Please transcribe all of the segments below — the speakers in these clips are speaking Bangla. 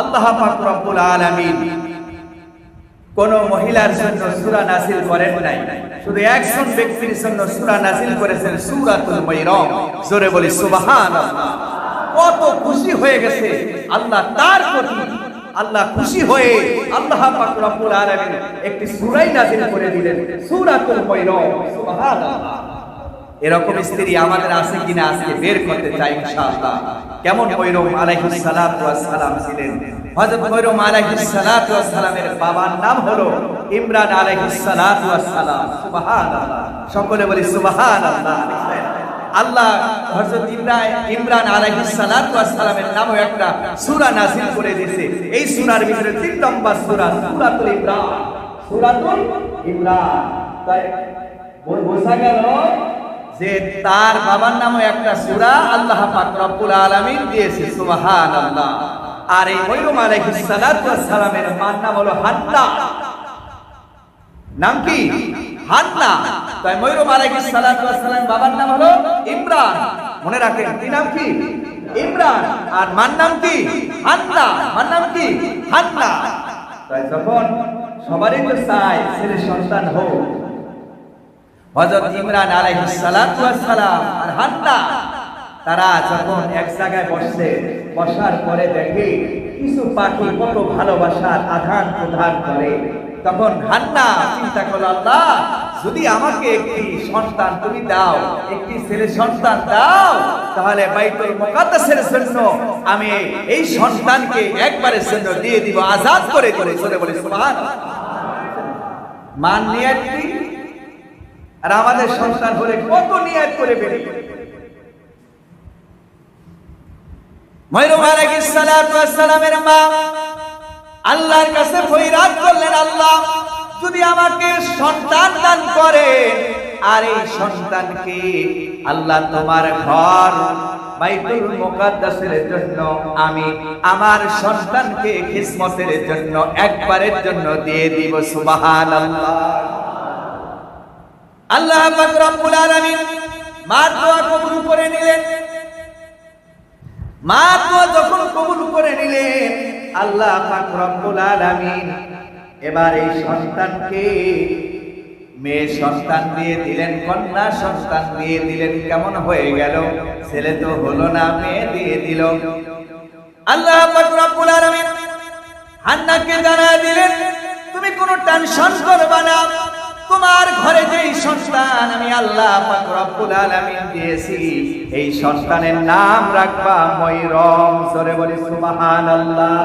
আল্লাহ পাক রব্বুল আলামিন কোন মহিলার জন্য সূরা নাসিল করেন নাই। শুধু একজন ব্যক্তির জন্য সূরা নাসিল করেছেন সূরাতুল মাইরাম। জোরে বলি, সুবহানাল্লাহ। কত খুশি হয়ে গেছে আল্লাহ তার প্রতি। আল্লাহ খুশি হয়ে আল্লাহ পাক রব্বুল আলামিন একটি সূরাই নাযিল করে দিলেন, সূরাতুল মাইরাম। সুবহানাল্লাহ। এরকম স্ত্রী আমাদের আছে কিনা আজকে বের করতে চাই ইনশাআল্লাহ। কেমন ময়রম আলাইহিস সালাতু ওয়াস সালাম ছিলেন? হযরত ময়রম আলাইহিস সালাতু ওয়াস সালামের বাবার নাম হলো ইমরান আলাইহিস সালাতু ওয়াস সালাম সুবহানাল্লাহ। সকলে বলি সুবহানাল্লাহ আল্লাহ হযরত ইব্রাহিম ইমরান আলাইহিস সালাতু ওয়াস সালামের নামও একটা সূরা নাযিল করে দিয়েছে। এই সূরার ভিতরে তিন নম্বর সূরা, সূরাতুল ইমরান। সূরাতুল ইমরান। তাই বোঝা গেল যে তার বাবার নামও একটা সূরা আল্লাহ পাক রব্বুল আলামিন দিয়েছে, সুবহানাল্লাহ। আর এই মরিয়ম আলাইহিস সালামের মার নাম হলো হান্না। নাম কি? হান্না। তাই মরিয়ম আলাইহিস বাবার নাম হলো ইমরান। মনে রাখেন, কি নাম কি? ইমরান। আর মার নাম কি? হান্না। মার নাম কি? হান্না। তাই যখন সবারই তো চাই, ছেলে সন্তান হোক হযরত ইমরান আলাইহিস সালাতু ওয়াস আর হান্না তারা যখন এক জায়গায় বসছে বসার পরে দেখে কিছু পাখি কত ভালোবাসার আধান প্রদান করে। তখন হান্না চিন্তা করল, আল্লাহ, যদি আমাকে একটি সন্তান তুমি দাও, একটি ছেলে সন্তান দাও, তাহলে বাইতুল মুকাদ্দাসের জন্য আমি এই সন্তানকে একবারের জন্য দিয়ে দিব, আজাদ করে দিব। জোরে বলে, সুবহানাল্লাহ। মান নিয়ে আর আমাদের সন্তান হলে কত নিয়াত করে বেরিয়ে ময়রুম আলাইহিস সালাতু সালামের মা আল্লাহর কাছে করলেন, আল্লাহ, যদি আমাকে সন্তান দান করে, আর এই সন্তানকে আল্লাহ তোমার ঘর বাইতুল মুকাদ্দাসের জন্য, আমি আমার সন্তানকে খিসমতের জন্য, একবারের জন্য দিয়ে দিব, সুবহানাল্লাহ। আল্লাহ পাক রব্বুল আলামিন মার দোয়া কবুল করে নিলেন। মা দোয়া যখন কবুল করে নিলেন, আল্লাহ পাক রব্বুল আলামিন এবার এই সন্তানকে মেয়ে সন্তান দিয়ে দিলেন, কন্যা সন্তান দিয়ে দিলেন, কেমন হয়ে গেল? ছেলে তো হলো না, মেয়ে দিয়ে দিল। আল্লাহ পাক রব্বুল আলামিন হান্নাকে জানায় দিলেন, তুমি কোনো টেনশন করবে না তোমার ঘরে যেই সন্তান আমি আল্লাহ পাক রব্বুল আলামিন দিয়েছি, এই সন্তানের নাম রাখবা ময়রম, জোরে বলি সুবহানাল্লাহ।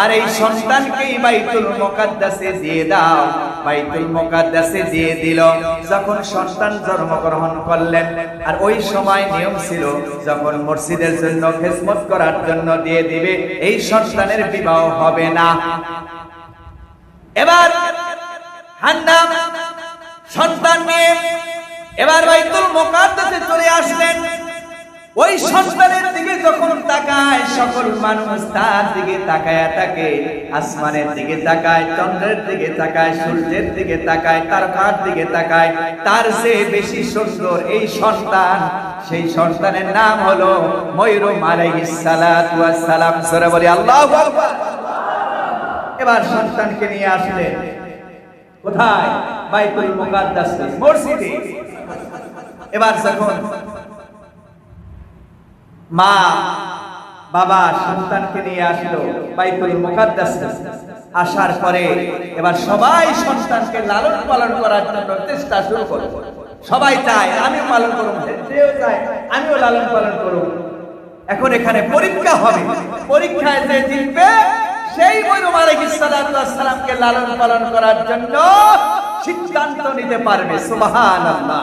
আর এই সন্তানকেই বাইতুল মুকাদ্দাসে দিয়ে দাও। বাইতুল মুকাদ্দাসে দিয়ে দিল। যখন সন্তান জন্মগ্রহণ করলেন, আর ওই সময় নিয়ম ছিল, যখন মসজিদের জন্য খেদমত করার জন্য দিয়ে দিবে, এই সন্তানের বিবাহ হবে না। এবার হান্না সন্তান নিয়ে এবার বাইতুল মুকাদ্দাসে চলে আসলেন। ওই সন্তানের দিকে যখন তাকায়, সকল মানুষ তার দিকে তাকায় থাকে আসমানের দিকে তাকায়, চন্দ্রের দিকে তাকায়, সূর্যের দিকে তাকায় তারকার দিকে তাকায়, তার যে বেশি সুন্দর এই সন্তান। সেই সন্তানের নাম হলো ময়ূরম আলাইহিস সালাতু ওয়াস সালাম। সরে বলি, আল্লাহু আকবার। এবার সন্তানকে নিয়ে আসলেন। আসার পরে এবার সবাই সন্তানকে লালন পালন করার জন্য চেষ্টা শুরু করল। সবাই চায়, আমিও পালন করব আমিও লালন পালন করব এখন এখানে পরীক্ষা হবে। পরীক্ষায় যে জিতবে সেই মরিয়ম আলাইহিস সালাতু সালামকে লালন পালন করার জন্য সিদ্ধান্ত নিতে পারবে, সুবহানাল্লাহ।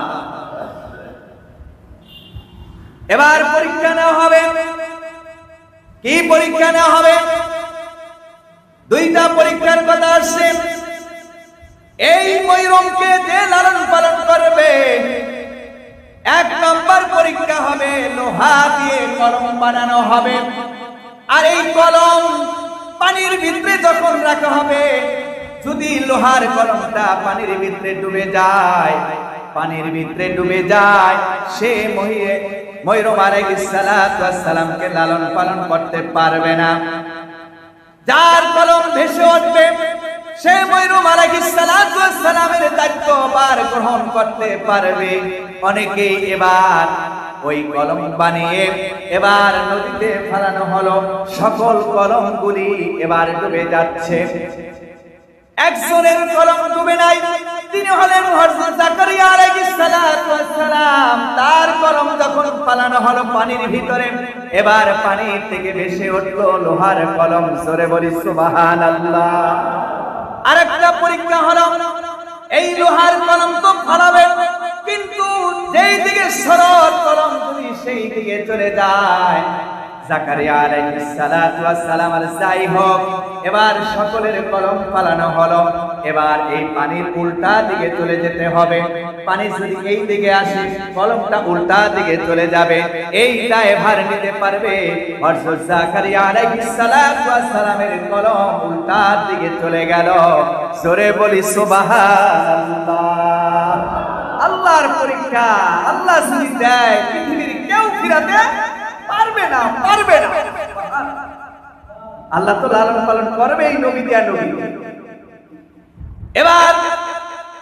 এবার পরীক্ষা নেওয়া হবে। কি পরীক্ষা নেওয়া হবে? দুইটা পরীক্ষার কথা আসছে। এই ময়ূরমকে যে লালন পালন করবে, এক নম্বর পরীক্ষা হবে লোহা দিয়ে কলম বানানো হবে। আর এই কলম পানির ভিতরে যখন রাখা হবে, যদি লোহার কলমটা পানির ভিতরে ডুবে যায়, পানির ভিতরে ডুবে যায়, সে মহিয়ে সালামকে লালন পালন করতে পারবে না। যার ভেসে উঠবে, সে দায়িত্ব গ্রহণ করতে পারবে। অনেকে এবার ওই কলম বানিয়ে এবার নদীতে ফেলানো হলো। সকল কলমগুলি এবার ডুবে যাচ্ছে। একজনের কলম ডুবে নাই, তিনি হলেন সালাম। তার কলম যখন হলো পানির ভিতরে, এবার পানি থেকে ভেসে উঠল লোহার কলম। জোরে বলি, সুবহানাল্লাহ। আরেকটা পরীক্ষা হলো, এই লোহার কলম তো ফালাবে কিন্তু যেই দিকে সরল কলম তুমি, সেই দিকে চলে যায়। জাকারিয়া আলাইহিস সালাতু যাই হোক, এবার সকলের কলম পালানো হলো। এবার এই পানির উল্টা দিকে চলে যেতে হবে। পানি যদি এই দিকে আসে, কলমটা উল্টা দিকে চলে যাবে। এইটা এবার নিতে পারবে। হযরত জাকারিয়া আলাইহিস সালাতু ওয়াস সালামের কলম উল্টা দিকে চলে গেল। জোরে বলি, সুবহানাল্লাহ। আল্লাহর পরীক্ষা, আল্লাহ যদি দেয়, পৃথিবীর কেউ ফিরাতে পারবে না পারবে না। আল্লাহ তো লালন পালন করবে এই নবী দেয়া নবী। এবার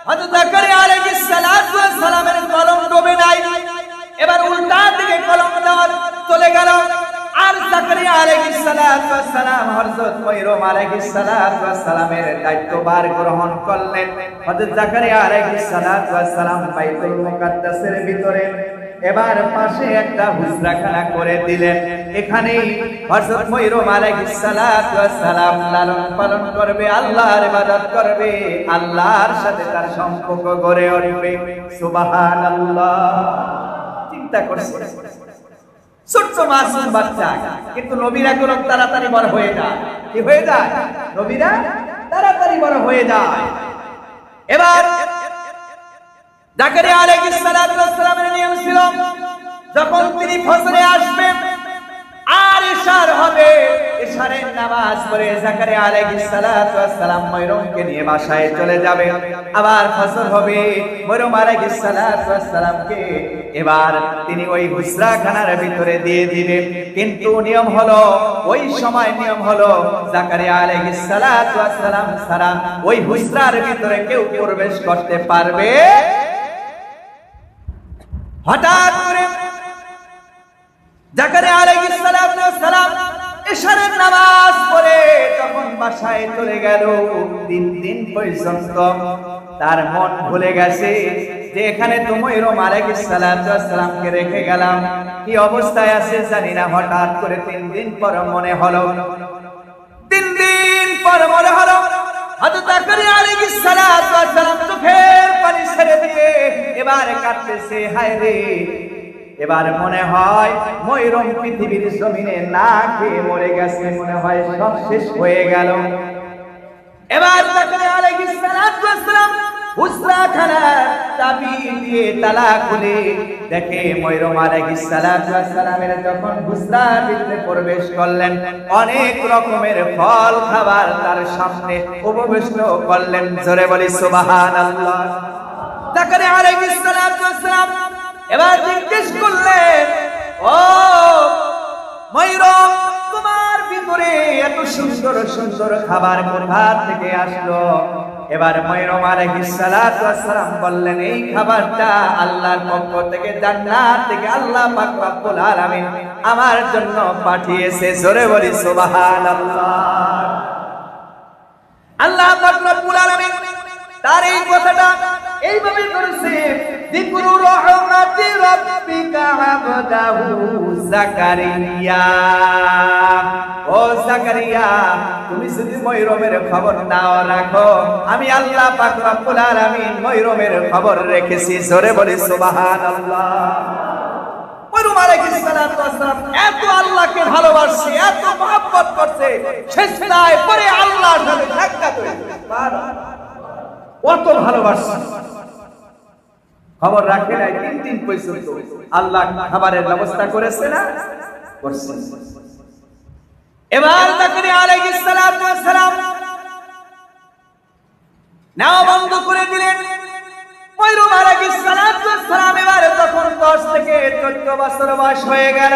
হযরত জাকারিয়া আলাইহিস সালাতু সালাম, হযরত ময়রুম আলাইহিস ওয়াস সালামের দায়িত্বভার গ্রহণ করলেন। হযরত জাকারিয়া আলাইহিস সালাতু সালাম বাইতুল মুকাদ্দাসের ভিতরে এবার পাশে একটা হুজরাখানা করে দিলেন। এখানেই হযরত ময়রুম আলাইহিস সালাতু সালাম লালন পালন করবে, আল্লাহর ইবাদত করবে, আল্লাহর সাথে তার সম্পর্ক গড়ে উঠবে। সুবহানাল্লাহ। চিন্তা করছে ছোট্ট মাসুম বাচ্চা, কিন্তু নবীরা কোনো তাড়াতাড়ি বড় হয়ে যায়। কি হয়ে যায়? নবীরা তাড়াতাড়ি বড় হয়ে যায়। এবার জাকারিয়া আলাইহিস সালামের নিয়ম ছিল, যখন তিনি ফজরে আসবেন আর হবে। ইশারের নামাজ পড়ে জাকারিয়া আলাইহিস সালাতু ওয়াস সালাম ময়রুমকে নিয়ে বাসায় চলে যাবে। আবার ফজর হবে ময়রুম আলাইহিস সালাতু ওয়াস সালামকে এবার তিনি ওই হুজরাখানার ভিতরে দিয়ে দিবেন কিন্তু নিয়ম হলো, ওই সময় নিয়ম হলো, জাকারিয়া আলাইহিস সালাতু ওয়াস সালাম ছাড়া ওই হুজরার ভিতরে কেউ প্রবেশ করতে পারবে। হঠাৎ করে ইশারের নামাজ পড়ে তখন বাসায় চলে গেল তিন দিন পর্যন্ত। তার মন ভুলে গেছে যে এখানে তো ময়ূরম আলাইহিস সালাতু ওয়াস সালামকে রেখে গেলাম। কি অবস্থায় আছে জানি না, হঠাৎ করে তিন দিন পর মনে হলো। তিন দিন পর মনে হলো পানি ছেড়ে এবারে কাঁদতেছে, হায় রে। এবার মনে হয় ময়ূরম পৃথিবীর জমিনে না খেয়ে মরে গেছে, মনে হয় সব শেষ হয়ে গেল। এবার দিয়ে তালা খুলে দেখে ময়ূরম আলাইহিস সালামের যখন হুজরার ভিতরে প্রবেশ করলেন, অনেক রকমের ফল খাবার তার সামনে উপবিষ্ট করলেন। জোরে বলি, সুবহানাল্লাহ। জাকারিয়া আলাইহিস সালাম এবার জিজ্ঞেস করলেন, ও ময়ূরম, তোমার ভিতরে এত সুন্দর সুন্দর খাবার কোথা থেকে আসলো? এবার ময়ূরম আলাইহিস সালাতু ওয়াস সালাম বললেন, এই খাবারটা আল্লাহর পক্ষ থেকে, জান্নাত থেকে আল্লাহ পাক রব্বুল আমার জন্য পাঠিয়েছে। জোরে বলি, সুবহানাল্লাহ। আল্লাহ পাক রব্বুল আলামিন তার এই কথাটা এইভাবে করেছে যিকরু রহমাতি রাব্বিকা আবদাহু জাকারিয়া। ও জাকারিয়া, তুমি যদি ময়রমের খবর নাও রাখো। আমি আল্লাহ পাক রব্বুল আলামিন ময়রমের খবর রেখেছি, জোরে বলি সুবহানাল্লাহ। ময়রুম আলাইহিস সালাতু ওয়াস এত আল্লাহকে ভালোবাসছে, এত মহব্বত করছে শেষদায় পরে আল্লাহর সাথে সাক্ষাৎ কত ভালোবাসছে খবর রাখে নাই, তিন দিন পর্যন্ত আল্লাহ খাবারের ব্যবস্থা করেছে না? করছে এবার তাকে আলাইহিস সালাতু ওয়াস সালাম নেওয়া বন্ধ করে দিলেন। ময়ূরম আলাইহিস সালাতু ওয়াস সালাম এবার তখন 10 থেকে 14 বছর বয়স হয়ে গেল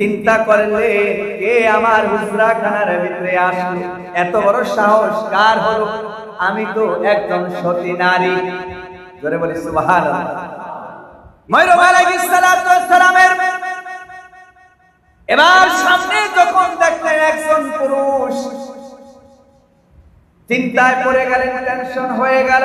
চিন্তা করলে কে আমার হুজরা খানার ভিতরে আসলো? এত বড় সাহস কার হলো? আমি তো একজন সতী নারী। জোরে বলি সালামের এবার সামনে যখন দেখলেন একজন পুরুষ, চিন্তায় পড়ে গেলেন, টেনশন হয়ে গেল।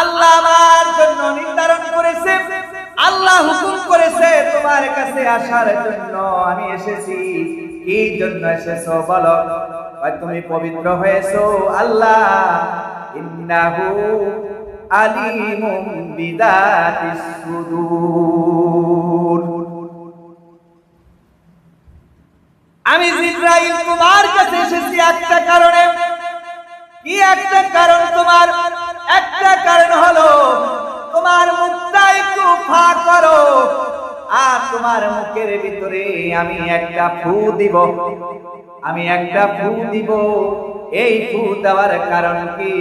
আল্লাহ আমার জন্য নির্ধারণ করেছে। আল্লাহ হুকুম করেছে, তোমার কাছে আসার জন্য আমি এসেছি। কি জন্য এসেছ বলো? তুমি পবিত্র হয়েছো। আল্লাহ, ইন্নাহু আলিমুম বিদাতিস সুদূর। আমি তোমার কাছে এসেছি একটা কারণে। কি একটা কারণ তোমার? একটা কারণ হলো, তোমার মুখটা একটু ফাঁক করো, আর তোমার মুখের ভিতরে আমি একটা ফু দিব। আমি একটা ফু দিব। এই ফু দেওয়ার কারণ কি?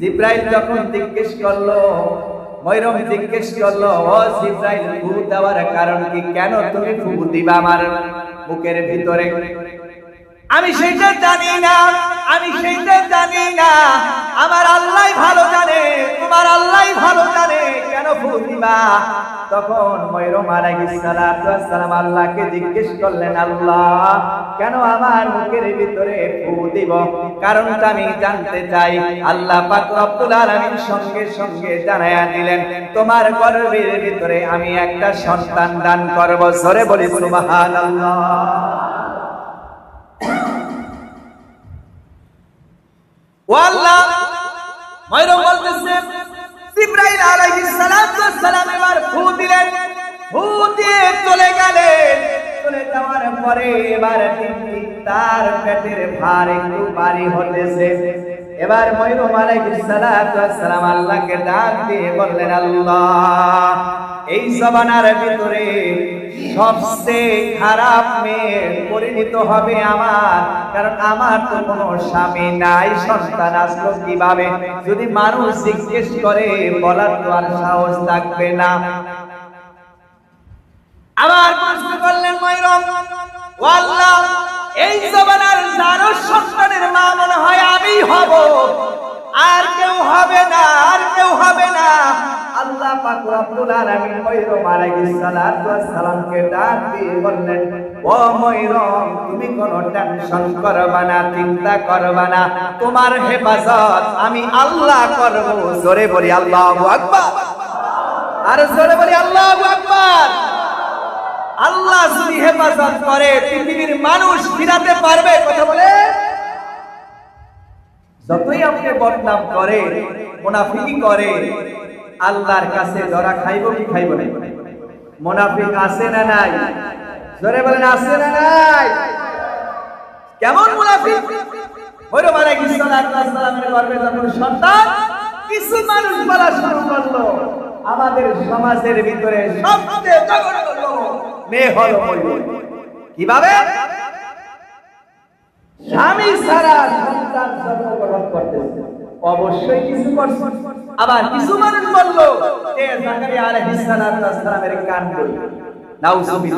জিব্রাইল যখন জিজ্ঞেস করল ময়রম জিজ্ঞেস করল, ও জিব্রাইল, ফু দেওয়ার কারণ কি? কেন তুমি ফু দিবা আমার মুখের ভিতরে? আমি সেইটা জানি না, আমি সেইটা জানি না। আমার আল্লাহ ভালো জানে, তোমার আল্লাহ ভালো জানে কেন ফু দিবা? তখন ওয়াস সালাম আল্লাহকে জিজ্ঞেস করলেন, আল্লাহ, কেন আমার মুখের ভিতরে ফু দিব? কারণটা আমি জানতে চাই। আল্লাহ পাক রব্বুল আলামিন সঙ্গে সঙ্গে জানায়া দিলেন, তোমার গর্ভের ভিতরে আমি একটা সন্তান দান করব। সরে বলি, সুবহানাল্লাহ। ও আল্লাহ ময়ূর বলতেছে, জিব্রাইল আলাইহিস সালাম এবার ফু দিলেন, ফু দিয়ে চলে গেলেন। চলে যাওয়ার পরে এবার তার পেটের ভার একটু বাড়ি হতেছে। এবার ময়ূর আলাইহিস সালাতু ওয়াস সালাম আল্লাহকে ডাক দিয়ে বললেন, আল্লাহ, এই জবানার ভিতরে সবচেয়ে খারাপ মেয়ে পরিণত হবে আমার, কারণ আমার তো কোনো স্বামী নাই, সন্তান আসলো কীভাবে? যদি মানুষ জিজ্ঞেস করে, বলার তো আর সাহস থাকবে না। আবার প্রশ্ন করলেন ময়রম এই জবানার যারও সন্তানের মা হব। আর কেউ হবে না, আর কেউ হবে না। আল্লাহ পাক রব্বুল আলামিন ময়রম আলাইহিস ডাক দিয়ে বললেন, ও তুমি কোনো টেনশন করবা না, চিন্তা করবা না। তোমার হেফাজত আমি আল্লাহ করব। জোরে বলি, আল্লাহু আকবার। আর জোরে বলি, আল্লাহু আকবার। আল্লাহ যদি হেফাজত করে, পৃথিবীর মানুষ ফিরাতে পারবে, কথা বলে? যতই আপনি বদনাম করে মুনাফিকি করে, আল্লাহর কাছে ধরা খাইব কি খাইব না? মুনাফিক আছে না নাই? জোরে বলেন, আছে না নাই? কেমন মুনাফিক? ওই মানে কি সালামের গর্ভে যখন সন্তান, কিছু মানুষ বলা শুরু করল, আমাদের সমাজের ভিতরে সবচেয়ে জঘন্য মেয়ে হলো কীভাবে? স্বামী ছাড়া সন্তান জন্মগ্রহণ করতেছে। অবশ্যই কিছু করছে। আবার কিছু মানুষ মিন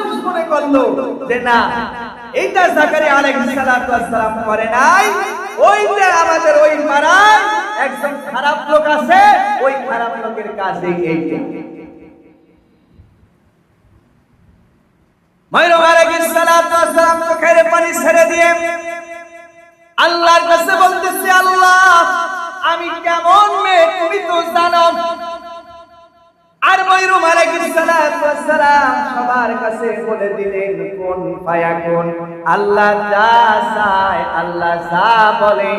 কিছু করল যে, না, এইটা জাকারিয়া আলাইহিস সালাম করে নাই। ওইটা আমাদের ওই পাড়ায় একজন খারাপ লোক আছে, ওই খারাপ লোকের কাজে এইটা। দিয়ে বলতেছে, আল্লাহ, আমি কেমন মেয়ে তুমি তো জানো। আর ময়ূর আলাইহিস কাছে বলে কোন ফায়াকুন আল্লাহ আল্লাহ বলে,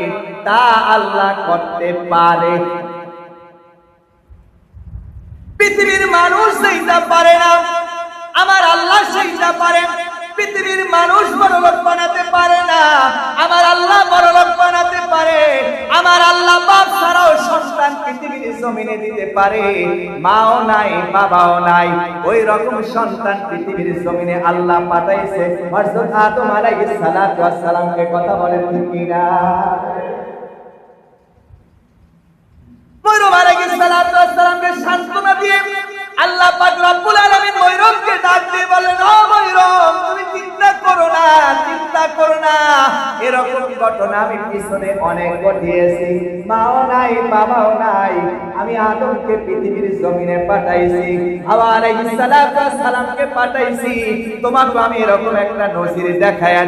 তা আল্লাহ করতে পারে। পৃথিবীর মানুষ সেইটা পারে না আমার আল্লাহ সেইটা পারে। পৃথিবীর মানুষ বড়লোক বানাতে পারে না। আমার আল্লাহ বড়লোক বানাতে পারে। আমার আল্লাহ বাপ ছাড়াও সন্তান পৃথিবীর জমিনে দিতে পারে। মাও নাই, বাবাও নাই। ওই রকম সন্তান পৃথিবীর জমিনে আল্লাহ পাঠাইছে। হযরত আদম আলাইহিস সালাতু ওয়াস সালামকে কথা বলেন ঠিক কিনা? ময়ূর আলাইহিস সালাতু ওয়াস সালামকে সান্ত্বনা দিয়ে আল্লাহ পাক রব্বুল ডাক দিয়ে বলেন ও করো না, চিন্তা করো না। এরকম ঘটনা আমি পিছনে অনেক ঘটিয়েছি। মাও নাই, বাবাও নাই। আমি আদমকে পৃথিবীর জমিনে পাঠাইছি। সালাতু সালামকে পাঠাইছি। তোমাকে আমি এরকম একটা নজির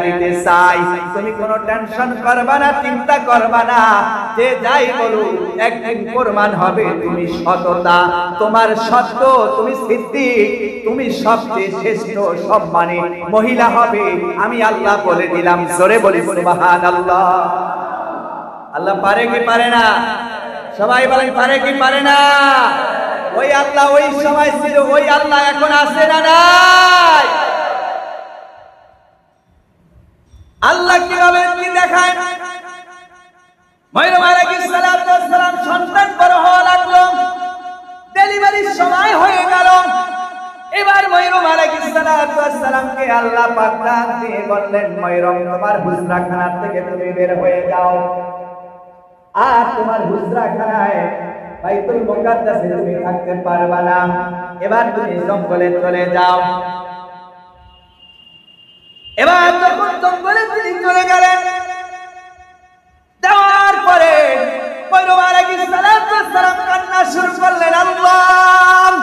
দিতে চাই। তুমি কোনো টেনশন করবা না, চিন্তা করবা না। যে যাই বলুক, একদিন প্রমাণ হবে তুমি সততা। তোমার সত্য, তুমি সিদ্দিক। তুমি সবচেয়ে শ্রেষ্ঠ, সম্মানী মহিলা হবে আমি আল্লাহ বলে দিলাম, জোরে বলি সুবহান আল্লাহ আল্লাহ পারে কি পারে না? সবাই বলেন, পারে কি পারে না? ওই আল্লাহ ওই সময় ছিল, ওই আল্লাহ এখন আছে না নাই? আল্লাহ কীভাবে কি দেখায়? সন্তান বড় হওয়া লাগল। ডেলিভারির সময় হয়ে গেল। এবার ময়ূর আলাইহিস সালাতু সালামকে আল্লাহ পাক দিয়ে বললেন ময়ূর তোমার হুজরাখানা থেকে তুমি বের হয়ে যাও। আর তোমার হুজরাখানায় বাইতুল মুকাদ্দাসে তুমি থাকতে না। এবার তুমি জঙ্গলে চলে যাও। এবার যখন জঙ্গলে চলে গেলেন পরে ময়ূর আলাইহিস সালাতু ওয়াস সালাম কান্না শুরু করলেন, আল্লাহ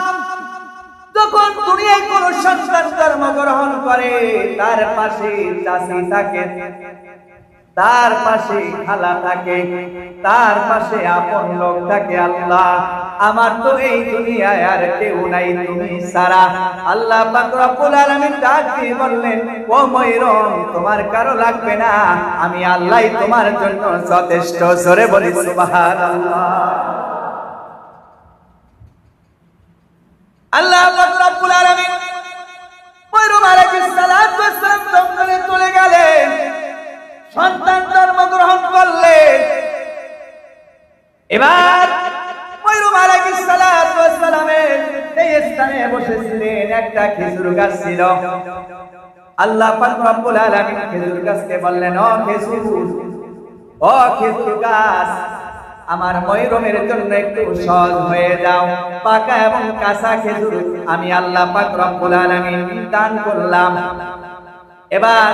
তার পাশে চাষি থাকে, তার পাশে খালা থাকে, তার পাশে আপন লোক থাকে। আল্লাহ, আমার তো এই দুনিয়ায় আর কেউ নাই তুমি সারা। আল্লাহ বললেন, ও ময়ূরম, তোমার কারও লাগবে না। আমি আল্লাহ তোমার জন্য যথেষ্ট। জোরে বলি, সুবহানাল্লাহ। আল্লাহ পাক রব্বুল আলামিন এবার ময়ূর আলাইহিস সালাতু ওয়াস সালামের এই স্থানে বসেছিলেন একটা খেজুর গাছ আল্লাহ পাক রব্বুল আলামিন খেজুর বললেন, ও খেজুর আমার ময়ূরমের জন্য একটু সহজ হয়ে যাও। পাকা এবং কাঁচা খেজুর আমি আল্লাহ পাক আলামিন দান করলাম। এবার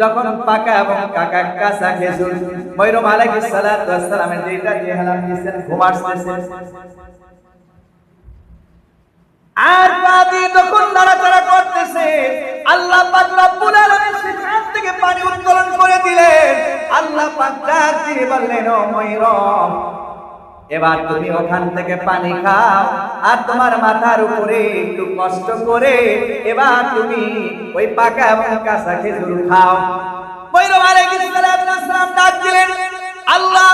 যখন পাকা এবং কাকা কাঁচা খেজুর, ময়ূরম আলাইহিস সালাতু যেটা দিয়ে হালাম দিয়েছেন আর পাদি যখন নাড়াচাড়া করতেছে, আল্লাহ পাক রব্বুল আলামিন সেখান থেকে পানি উত্তোলন করে দিলেন। আল্লাহ পাক ডাক দিয়ে বললেন, ও এবার তুমি ওখান থেকে পানি খাও, আর তোমার মাথার উপরে একটু কষ্ট করে এবার তুমি ওই পাকা এবং কাঁচা খেজুর খাও। ময়ূরম আলাইহিস সালাম ডাক দিলেন, আল্লাহ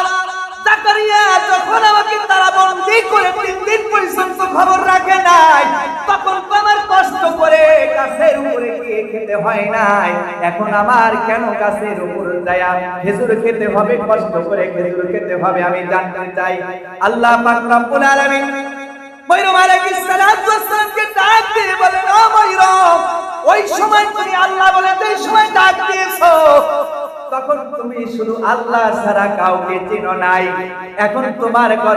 কষ্ট করে গাছের উপরে খেতে হয় নাই। এখন আমার কেন গাছের উপর যায়? খেজুর খেতে হবে, কষ্ট করে খেজুর হবে, আমি জানতে চাই। আল্লাহ পাক রব্বুল আলামিন তখন তুমি শুধু আল্লাহ ছাড়া কাউকে চিনো নাই। এখন তোমার একটা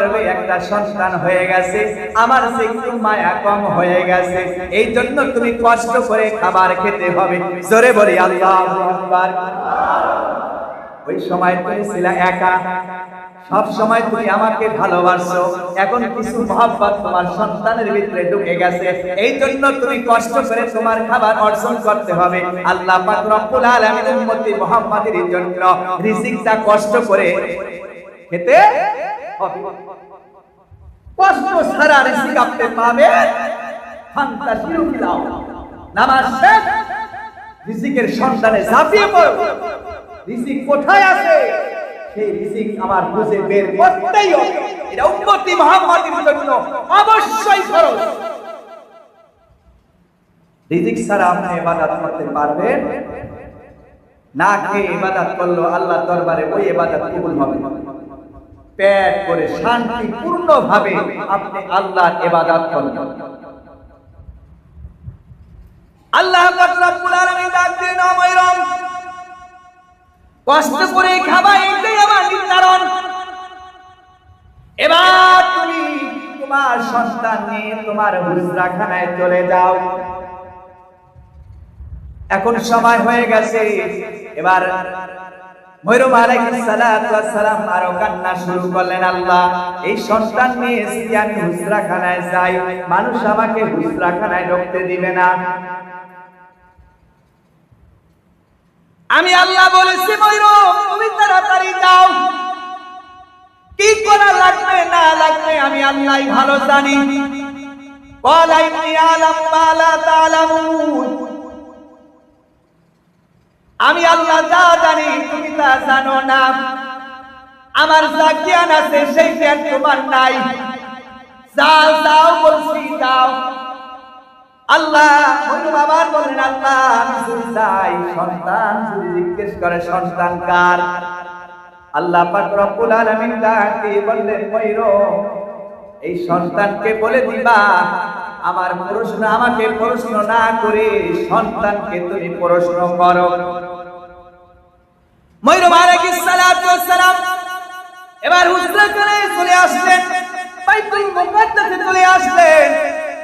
হয়ে গেছে, আমার সে মায়া কম হয়ে গেছে, এই জন্য তুমি কষ্ট করে খাবার খেতে হবে। জোরে বলি, আল্লাহ ওই সময় তুমি ছিল একা। সব সময় তুমি আমাকে ভালোবাসো। এখন কিছু মহাব্বত তোমার সন্তানের ভিতরে ঢুকে গেছে। এই জন্য তুমি কষ্ট করে তোমার খাবার অর্জন করতে হবে। আল্লাহ পাক রব্বুল আলামিন উম্মতি মুহাম্মাদের জন্য রিজিকটা কষ্ট করে খেতে হবে। কষ্ট ছাড়া রিজিক আপনি পাবেন। ফান্তা শিরু নামাজ শেষ। রিজিকের সন্তানে ঝাঁপিয়ে পড়ো। রিজিক কোথায় আছে? সেই রিজিক আমার খুঁজে বের করতেই হবে। এটা উম্মতি মুহাম্মাদের জন্য অবশ্যই খরচ রিজিক ছাড়া আপনি করতে পারবেন? না করল আল্লাহ দরবারে ওই ইবাদত কবুল হবে। করে শান্তিপূর্ণ ভাবে আপনি আল্লাহর ইবাদত করবেন। আল্লাহ রব্বুল আলামিন কষ্ট করে খাবা এটাই আমার নির্ধারণ এবার তুমি তোমার সন্তান নিয়ে তোমার হুজরাখানায় চলে যাও। এখন সময় হয়ে গেছে। এবার ময়ূরম সালাম আরও কান্না শুরু করলেন আল্লাহ। এই সন্তান নিয়ে যদি আমি হুজরাখানায় যাই মানুষ আমাকে হুজরাখানায় ঢুকতে দিবে না। আমি আল্লাহ বলেছি, ময়ূর, তুমি তাড়াতাড়ি যাও। কি করা লাগবে, না লাগবে, আমি আল্লাহ ভালো জানি। আমি আল্লাহ যা জানি, তুমি তা জানো না। আমার যা জ্ঞান আছে সেই জ্ঞান তোমার নাই। যা যাও, বলছি, যাও। আল্লাহ আল্লাহ করে আল্লাহ বললেন এই সন্তানকে বলে দিবা, আমার প্রশ্ন, আমাকে প্রশ্ন না করে সন্তানকে তুমি প্রশ্ন করো। ময়ূর সালাম এবার হুজরা চলে চলে আসলেন।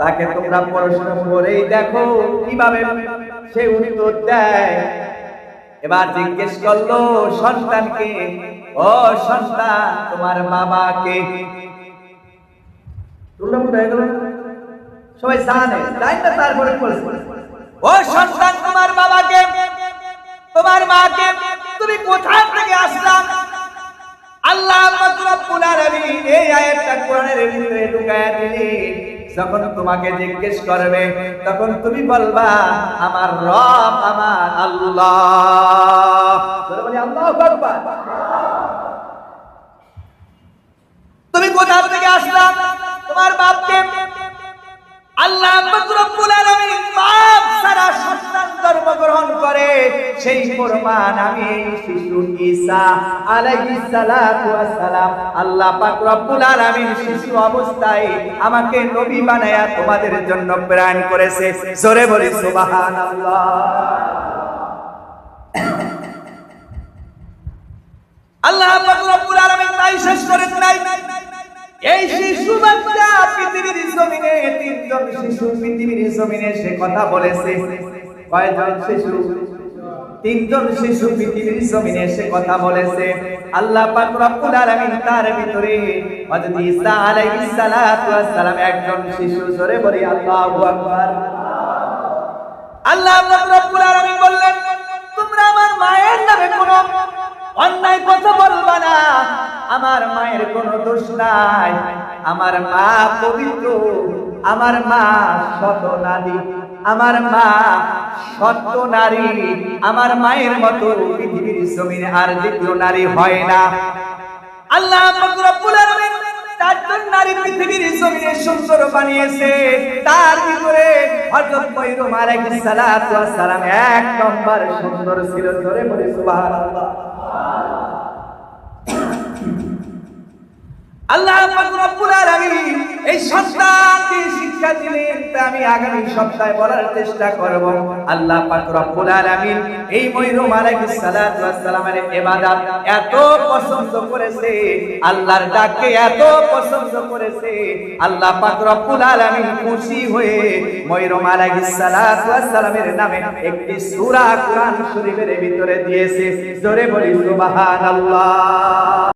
তাকে তোমরা পড়াশোনা করেই দেখো কীভাবে সে উত্তর দেয়। এবার জিজ্ঞেস করল, সন্তানকে? ও সন্তান, তোমার বাবাকে। সবাই জানে, তাই না তারপরে ও সন্তান, তোমার বাবাকে, তোমার মাকে, তুমি কোথা থেকে আসলাম আল্লাহ এই আয়াতটা কোরআনের ভিতরে ঢুকায়া দিলেন। যখন তোমাকে জিজ্ঞেস করবে, তখন তুমি বলবা, আমার রব আমার আল্লাহ। তুমি কোথা থেকে আসলাম তোমার বাপকে আল্লাহ জন্মগ্রহণ করে। সেই শিশু আল্লাহ শিশু অবস্থায় আমাকে নবী বানায়া তোমাদের জন্য প্রেরণ করেছে। জোরে বলি, সুবহানাল্লাহ আল্লাহ পাক রব্বুল আলামিন তাই শেষ করেন নাই এই শিশু বাচ্চা পৃথিবীর জমিনে তিনজন শিশু পৃথিবীর জমিনে সে কথা বলেছে। কয়জন শিশু? তিনজন শিশু পৃথিবীর জমিনে সে কথা বলেছে। আল্লাহ পাক রব্বুল আলামিন তার ভিতরে হযরত ঈসা আলাইহিস সালাতু ওয়াস সালাম একজন শিশু, জোরে বলি, আল্লাহু আকবার। আল্লাহ পাক রব্বুল আলামিন বললেন, তোমরা আমার মায়ের নামে কোনো অন্যায় কথা বলবা না। আমার মায়ের কোনো দোষ নাই। আমার মা পবিত্র, আমার মা শত নারী, আমার মা সত্য নারী, আমার মায়ের মতো পৃথিবীর জমিনে আর দ্বিতীয় নারী হয় না। আল্লাহ নারী পৃথিবীর সুন্দর বানিয়েছে। তার ভিতরে হযরত ময়ূর আলাইহিস সালাতু ওয়াস সালাম এক নম্বর সুন্দর ছিল। ধরে বলে সুবহানাল্লাহ। আল্লাহ এই সন্তানকে শিক্ষা দিলেন, তা আমি আগামী সপ্তাহে বলার চেষ্টা করব। আল্লাহ পাক রব্বুল আলামিন এই ময়রুম আলাইহিস সালাতু ওয়াস সালামের ইবাদত এত পছন্দ করেছে, আল্লাহর ডাককে এত পছন্দ করেছে। আল্লাহ পাক রব্বুল আলামিন খুশি হয়ে ময়রুম আলাইহিস সালাতু ওয়াস সালামের নামে একটি সূরা কোরআন শরীফের ভিতরে দিয়েছে। জোরে বলি সুবহানাল্লাহ।